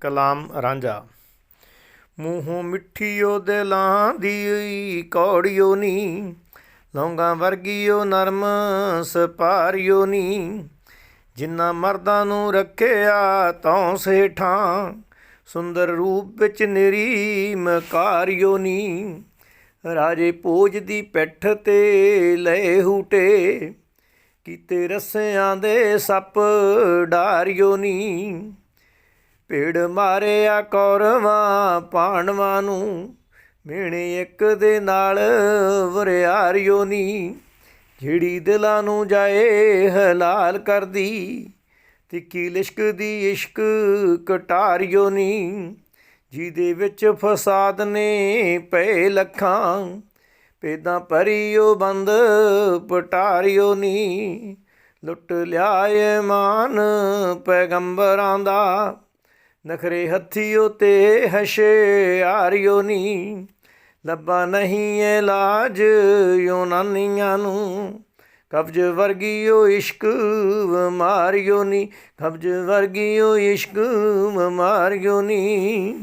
ਕਲਾਮ ਰਾਂਝਾ। ਮੂੰਹੋਂ ਮਿੱਠੀਓ ਦਿਲਾਂ ਦੀ ਕੌੜਿਓ ਨੀ, ਲੌਂਗਾ ਵਰਗੀਓ ਨਰਮ ਸਪਾਰਿਓ ਨੀ। ਜਿੰਨਾ ਮਰਦਾਂ ਨੂੰ ਰੱਖਿਆ ਤੌਂ ਸੇਠਾਂ, ਸੁੰਦਰ ਰੂਪ ਵਿੱਚ ਨਿਰੀ ਮਕਾਰਿਓ ਨੀ। ਰਾਜੇ ਪੋਜ ਦੀ ਪਿੱਠ ਤੇ ਲਏ ਹੂਟੇ, ਕੀਤੇ ਰਸਿਆਂ ਦੇ ਸੱਪ ਡਾਰਿਓ ਨੀ। ਭੇੜ ਮਾਰਿਆ ਕੌਰਵਾਂ ਪਾਣਵਾਂ ਨੂੰ, ਮੇਣੇ ਇੱਕ ਦੇ ਨਾਲ ਵਰਿਆਰਿਓ ਨੀ, ਜਿਹੜੀ ਦਿਲਾਂ ਨੂੰ ਜਾਏ ਹਲਾਲ ਕਰਦੀ, ਤਿੱਖੀ ਲਿਸ਼ਕ ਦੀ ਇਸ਼ਕ ਕਟਾਰਿਓ ਨੀ, ਜਿਹਦੇ ਵਿੱਚ ਫਸਾਦ ਨੇ ਪਏ ਲੱਖਾਂ ਪੇਦਾਂ ਭਰੀਓ ਬੰਦ ਪਟਾਰਿਓ ਨੀ। ਲੁੱਟ ਲਿਆਏ ਮਾਨ ਪੈਗੰਬਰਾਂ ਦਾ ਨਖਰੇ ਹੱਥੀਓ ਤੇ ਹਸ਼ੇ ਆਰਿਓ ਨੀ। ਲੱਭਾ ਨਹੀਂ ਇਲਾਜ ਯੂਨਾਨੀਆਂ ਨੂੰ। ਕਬਜ ਵਰਗੀਓ ਇਸ਼ਕ ਮਾਰਿਓ ਨੀ। ਕਬਜ ਵਰਗੀਓ ਇਸ਼ਕ ਮਾਰਿਓ ਨੀ।